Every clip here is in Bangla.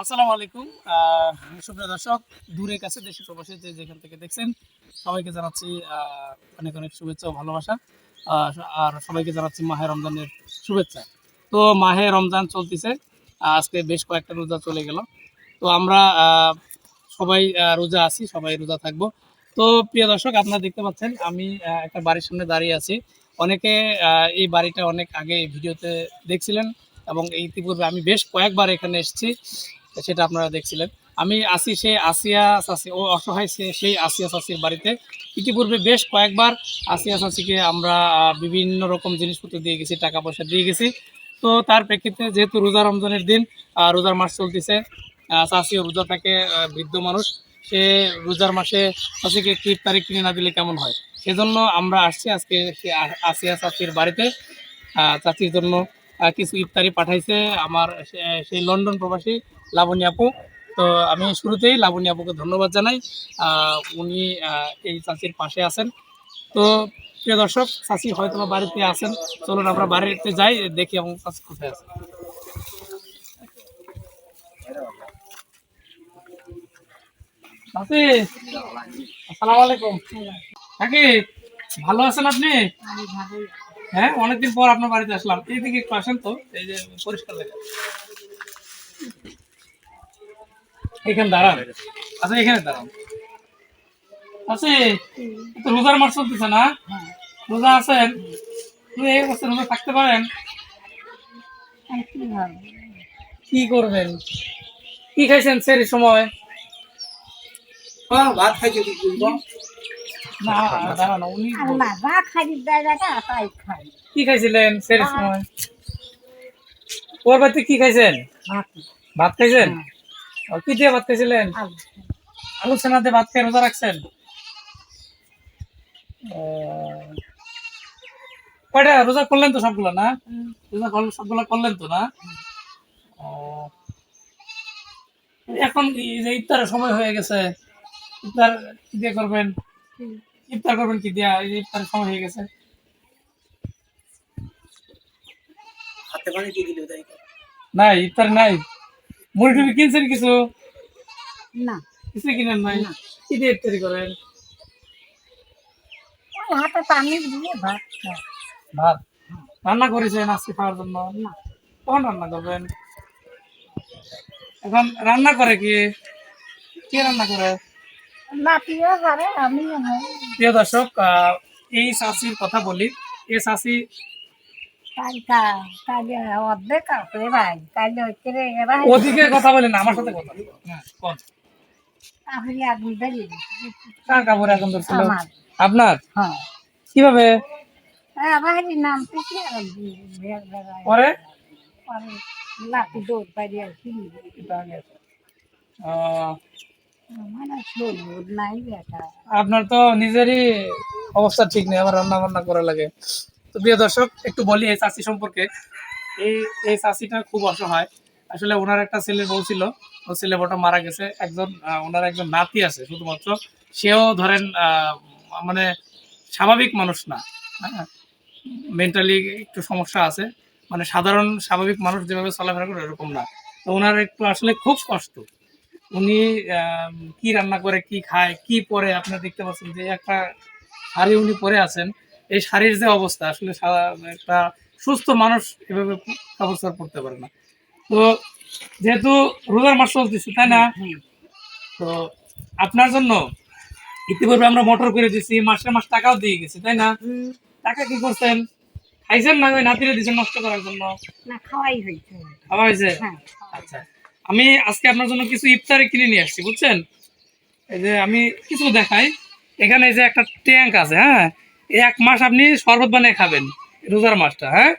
আসসালামু আলাইকুম। সুপ্রিয় দর্শক, দূরে কাছে দেশে প্রবাসী যে যেখান থেকে দেখছেন, সবাইকে জানাচ্ছি অনেক অনেক শুভেচ্ছা ও ভালোবাসা। আর সবাইকে জানাচ্ছি মাহে রমজানের শুভেচ্ছা। তো মাহে রমজান চলতেছে, আজকে বেশ কয়েকটা রোজা চলে গেল। তো আমরা সবাই রোজা আছি, সবাই রোজা থাকব। তো প্রিয় দর্শক, আপনারা দেখতে পাচ্ছেন, আমি একটা বাড়ির সামনে দাঁড়িয়ে আছি। অনেকে এই বাড়িটা অনেক আগে ভিডিওতে দেখছিলেন এবং ইতিপূর্বে আমি বেশ কয়েকবার এখানে এসেছি। সেটা আপনারা দেখছিলেন। আমি আসি সেই আসিয়া চাষি ও অসহায় সে সেই আসিয়া চাষির বাড়িতে। ইতিপূর্বে বেশ কয়েকবার আসিয়া চাষিকে আমরা বিভিন্ন রকম জিনিসপত্র দিয়ে গেছি টাকা পয়সা দিয়ে গেছি। তো তার প্রেক্ষিতে যেহেতু রোজা রমজানের দিন রোজার মাস চলতেছে চাষিও রোজা থাকে বৃদ্ধ মানুষ। সে রোজার মাসে চাষিকে একটি ইফতারি কিনে না দিলে কেমন হয়? সেজন্য আমরা আসছি আজকে আসিয়া চাষির বাড়িতে চাচির জন্য কিছু ইফতারি পাঠাইছে আমার সেই লন্ডন প্রবাসী লাবণী আপু। তো আমি শুরুতেই লাবণী আপুকে ধন্যবাদ জানাই। উনি এই চাচির পাশে আছেন। তো প্রিয় দর্শক, চাচি হয়তো বাড়িতে আছেন। চলুন আমরা বাড়িতে যাই, দেখি এবং চাচি কোথায় আছে। ভালো আছেন আপনি? হ্যাঁ অনেকদিন পর আপনার বাড়িতে আসলাম। এইদিকে একটু আসেন তো, এই যে পরিষ্কার দেখা এখানে দাঁড়ান। আচ্ছা এখানে দাঁড়ান। আছে তো রোজার মাস চলতেছে না? রোজা আছেন? এই অবস্থায় রোজা থাকতে পারেন? কি করবেন? কি খাইছেন সেই সময়? ভাত খাইছে কি খাইছিলেন? সেরি সময়? ওর বাড়িতে কি খাইছেন? ভাত। ভাত খাইছেন? ও, কি দিয়ে ভাত খাইছিলেন? আলু। সেনাতে ভাত খেয়ে রোজা রাখছেন? কয়টা? রোজা করলেন তো সবগুলো না? রোজা করলেন সবগুলো করলেন তো না। এখন যে ইফতারের সময় হয়ে গেছে ইফতার কি দিয়ে করবেন? ইফতার করবেন কি? দিয়া ইফতারের সময় হয়ে গেছে। হাতে পানি দিয়ে দিলে তাই নাই ইফতার নাই। মুড়ি টুড়ি কিনছেন কিছু? না। কিছু কিনেন নাই? না। কি দিয়ে ইফতারি করেন? ওই হাতে পানি দিয়ে ভাত ভাত? রান্না করেছেন আজকে খাওয়ার জন্য? না। কখন রান্না করবেন? এখন রান্না করে কি? কে রান্না করে? প্রিয় দর্শক এই শাশির কথা বলি। এই শাশি ওদিকে কথা বলেন আমার সাথে কথা। হ্যাঁ, কোন? কার কাপড় ধরছিল? আপনার? হ্যাঁ। কীভাবে? পরে? লাঠি দৌড় আর কি। আপনার তো নিজেরই অবস্থা ঠিক নেই আবার রান্না বান্না করা লাগে। তো প্রিয় দর্শক, একটু বলি এই চাষি সম্পর্কে। এই এই চাষিটা খুব অসহায়। আসলে ওনার একটা ছেলে বউ ছিল ও ছেলে বউটা মারা গেছে। একজন ওনার একজন নাতি আছে শুধুমাত্র। সেও ধরেন মানে স্বাভাবিক মানুষ না হ্যাঁ? মেন্টালি একটু সমস্যা আছে। মানে সাধারণ স্বাভাবিক মানুষ যেভাবে চলাফেরা করে এরকম না। তো ওনার একটু আসলে খুব কষ্ট। উনি কি রান্না করে কি খায় কি পরে আপনারা দেখতে পাচ্ছেন যে একটা শাড়ি উনি পরে আছেন। এই শাড়ির যে অবস্থা আসলে একটা সুস্থ মানুষ এভাবে কাপড় চোপড় পরতে পারে না। তো যেহেতু রোজার মাস চলতেছে তাই না? তো আপনার জন্য ইতিপূর্বে আমরা মোটর করে দিছি মাসে মাস টাকাও দিয়ে গেছি তাই না? টাকা কি করছেন? খাইছেন না ওই নাতিরে দিয়েছেন নষ্ট করার জন্য? না খাওয়াই হয়েছে। খাওয়া হয়েছে? হ্যাঁ। আচ্ছা। আমি আজকে আপনার জন্য কিছু ইফতারি কিনে নিয়ে আসছি, বুঝছেন? এই যে আমি কিছু দেখাই। এখানে যে একটা ট্যাঙ্ক আছে হ্যাঁ? এক মাস আপনি শরবত বানিয়ে খাবেন, রোজার মাসটা হ্যাঁ?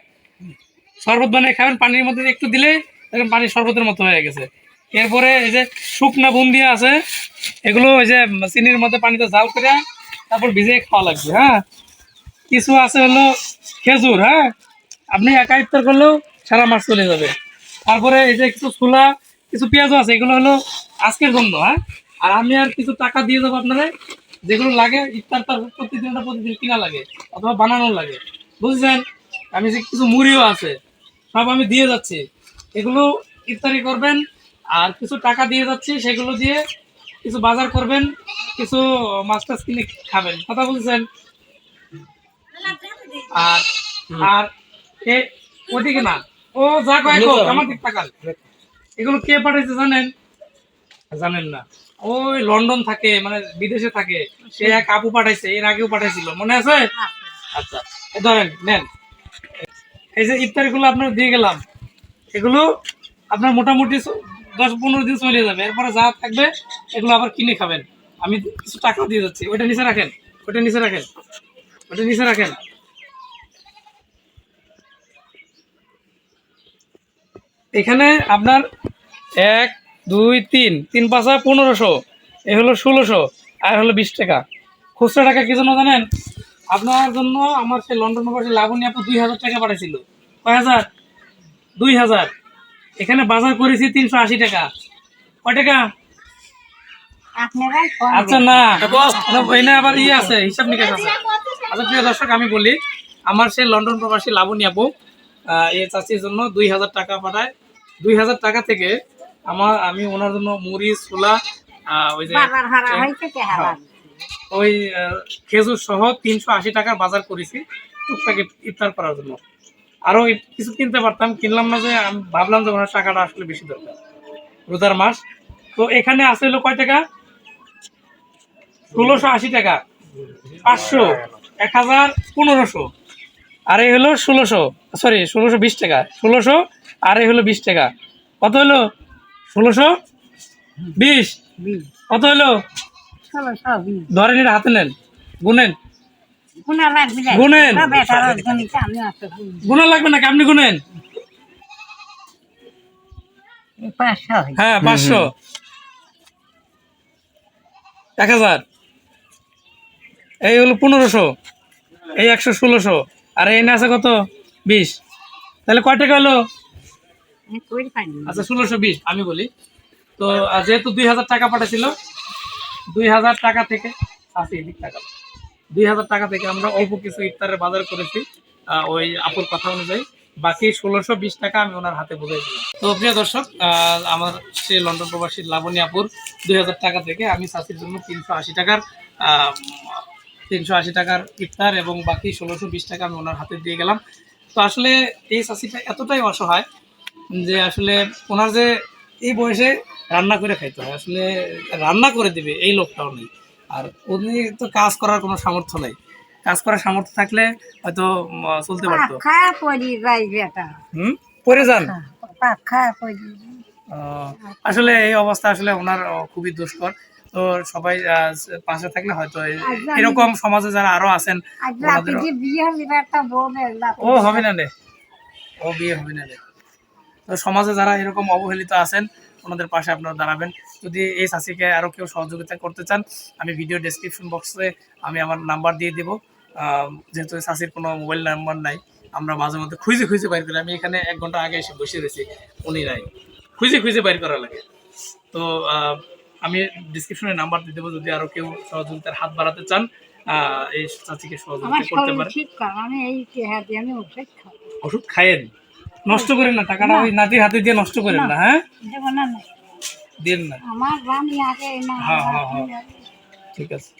শরবত বানিয়ে খাবেন, পানির মধ্যে একটু দিলে দেখেন পানি শরবতের মতো হয়ে গেছে। এরপরে এই যে শুকনা বুন্দিয়া আছে, এগুলো ওই যে চিনির মধ্যে পানিতে জাল করে তারপর ভিজিয়ে খাওয়া লাগবে হ্যাঁ? কিছু আছে হলো খেজুর হ্যাঁ? আপনি একা ইফতার করলেও সারা মাস চলে যাবে। তারপরে এই যে কিছু ছোলা কিছু পেঁয়াজও আছে এগুলো হলো আজকের জন্য হ্যাঁ? আর আমি আর কিছু টাকা দিয়ে দেবো আপনারা যেগুলো লাগে ইফতার তার প্রতিদিন প্রতিদিন কিনা লাগে অথবা বানানো লাগে। বুঝছেন? আমি যে কিছু মুড়িও আছে সব আমি দিয়ে যাচ্ছি। এগুলো ইফতারি করবেন আর কিছু টাকা দিয়ে যাচ্ছি সেগুলো দিয়ে কিছু বাজার করবেন কিছু মাছ টাছ কিনে খাবেন। কথা বলছেন? আর আর এ ওদিকে না। ও যা কয় আমার দিক তাকান এগুলো কে পাঠাইছে জানেন? জানেন না। ওই লন্ডন থাকে মানে বিদেশে থাকে। সে এক আপু পাঠাইছে, এর আগেও পাঠাইছিল। মনে আছে? আচ্ছা ধরেন, নেন। এই যে ইফতারি গুলো আপনার দিয়ে গেলাম। এগুলো আপনার মোটামুটি দশ পনেরো দিন চলে যাবে। এরপরে যা থাকবে, এগুলো আবার কিনে খাবেন। আমি কিছু টাকা দিয়ে যাচ্ছি। ওইটা নিচে রাখেন। ওইটা নিচে রাখেন। ওইটা নিচে রাখেন। এখানে আপনার এক, দুই, তিন তিন পাঁচা পনেরোশো। এ হলো ষোলোশো, আর হলো বিশ টাকা। খুচরা টাকা কি জন্য জানেন? আপনার জন্য আমার সে লন্ডন প্রবাসী লাবণী আপু দুই হাজার টাকা পাঠাইছিল। কয় হাজার? দুই হাজার। এখানে বাজার করেছি তিনশো আশি টাকা। কয় টাকা? আচ্ছা না। এখানে আবার ইয়ে আছে, হিসাব নিকাশ আছে। আচ্ছা প্রিয় দর্শক, আমি বলি, আমার সে লন্ডন প্রবাসী লাবণী আপু এই চাষির জন্য দুই হাজার টাকা পাঠায়। দুই হাজার টাকা থেকে আমার আমি ওনার জন্য মুড়ি ছোলা ওই যে ওই খেজুর সহ তিনশো আশি টাকার বাজার করেছি টুকটাক ইফতার করার জন্য। আরও কিছু কিনতে পারতাম কিনলাম না যে আমি ভাবলাম যে ওনার টাকাটা আসলে বেশি দরকার। রোজার মাস। তো এখানে আছে হলো কয় টাকা? ষোলোশো আশি টাকা। পাঁচশো। এক হাজার পনেরোশো। আর এই হলো ষোলোশো সরি ষোলোশো বিশ টাকা। ষোলোশো আর এই হলো বিশ টাকা। কত হলো? ষোলোশো? বিশ? কত হলো? ধরেন এটা হাতে নেন। গুনেন। গুণা লাগবে না। গুনেন। না, বেটার অর্জনীতে আমি অত গুনি। গুণা লাগবে নাকি? আপনি গুনেন? হ্যাঁ। পাঁচশো। এক হাজার। এই হলো পনেরোশো। এই একশো ষোলোশো। আর এই আছে কত? বিশ। তাহলে কয় টাকা হলো। আচ্ছা ষোলোশো বিশ, আমি বলি। তো যেহেতু দুই হাজার টাকা পাঠাছিল দুই হাজার টাকা থেকে আশি এদিক টাকা দুই হাজার টাকা থেকে আমরা অল্প কিছু ইফতারের বাজার করেছি ওই আপুর কথা অনুযায়ী। বাকি ষোলোশো বিশ টাকা আমি ওনার হাতে বুঝাই দিলাম। তো, প্রিয় দর্শক আমার সে লন্ডন প্রবাসী লাবণী আপুর দুই হাজার টাকা থেকে আমি চাষির জন্য তিনশো আশি টাকার তিনশো আশি টাকার ইফতার এবং বাকি ষোলোশো বিশ টাকা আমি ওনার হাতে দিয়ে গেলাম। তো আসলে এই চাষিটা এতটাই অসহায় যে আসলে ওনার যে এই বয়সে রান্না করে খাইতে হয় আসলে রান্না করে দিবে এই লোকটাও নেই। আর উনি তো কাজ করার কোনো সামর্থ্য নেই। কাজ করার সামর্থ্য থাকলে হয়তো চলতে পারতো। পাখা পড়ি যায় বেটা। হুম? পরে যান? পড়ি। আসলে এই অবস্থা আসলে ওনার খুবই দুষ্কর। তো সবাই পাশে থাকলে হয়তো এরকম সমাজে যারা আরও আছেন ও হবে না রে। ও বিয়ে হবে না রে। তো সমাজে যারা এরকম অবহেলিত আছেন ওনাদের পাশে আপনারা দাঁড়াবেন। যদি এই চাষিকে আরও কেউ সহযোগিতা করতে চান আমি ভিডিও ডেসক্রিপশন বক্সে আমি আমার নাম্বার দিয়ে দেবো। যেহেতু চাষির কোনো মোবাইল নাম্বার নাই আমরা মাঝে মধ্যে খুঁজে খুঁজে বাইর করি। আমি এখানে এক ঘণ্টা আগে এসে বসে রয়েছি উনি নাই। খুঁজে খুঁজে বাইর করা লাগে। তো আহ, আমি ডিসক্রিপশনে নাম্বার দিয়ে দেবো যদি আরও কেউ সহযোগিতার হাত বাড়াতে চান আহ, এই চাষিকে সহযোগিতা করতে পারে। ওষুধ খাব ওষুধ খায়েন নষ্ট করেন না টাকাটা ওই নাতির হাতে দিয়ে নষ্ট করেন না। হ্যাঁ? দেবো না না। দেন না। হ্যাঁ, হ্যাঁ, হ্যাঁ। ঠিক আছে।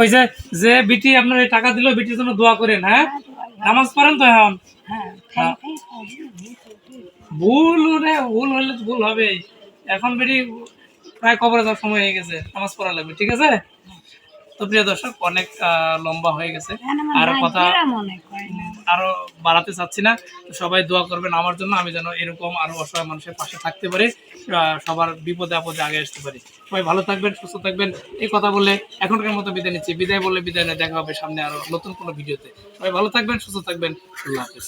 ওই যে যে বিটি আপনার এই টাকা দিল বিটির জন্য দোয়া করেন হ্যাঁ? নামাজ পড়েন তো এখন? হ্যাঁ হ্যাঁ। ভুল রে ভুল হলে তো ভুল হবেই। এখন বেটি প্রায় কবরে যাওয়ার সময় হয়ে গেছে নামাজ পড়া লাগবে ঠিক আছে? তো প্রিয় দর্শক অনেক লম্বা হয়ে গেছে। আর কথা আরও বাড়াতে চাচ্ছি না। সবাই দোয়া করবেন আমার জন্য, আমি যেন এরকম আরও অসহায় মানুষের পাশে থাকতে পারি সবার বিপদে আপদে আগে আসতে পারি। সবাই ভালো থাকবেন, সুস্থ থাকবেন। এই কথা বলে এখনকার মতো বিদায় নিচ্ছি। বিদায় বলে বিদায় না, দেখা হবে সামনে আরও নতুন কোনো ভিডিওতে। সবাই ভালো থাকবেন, সুস্থ থাকবেন। আল্লাহ হাফেজ।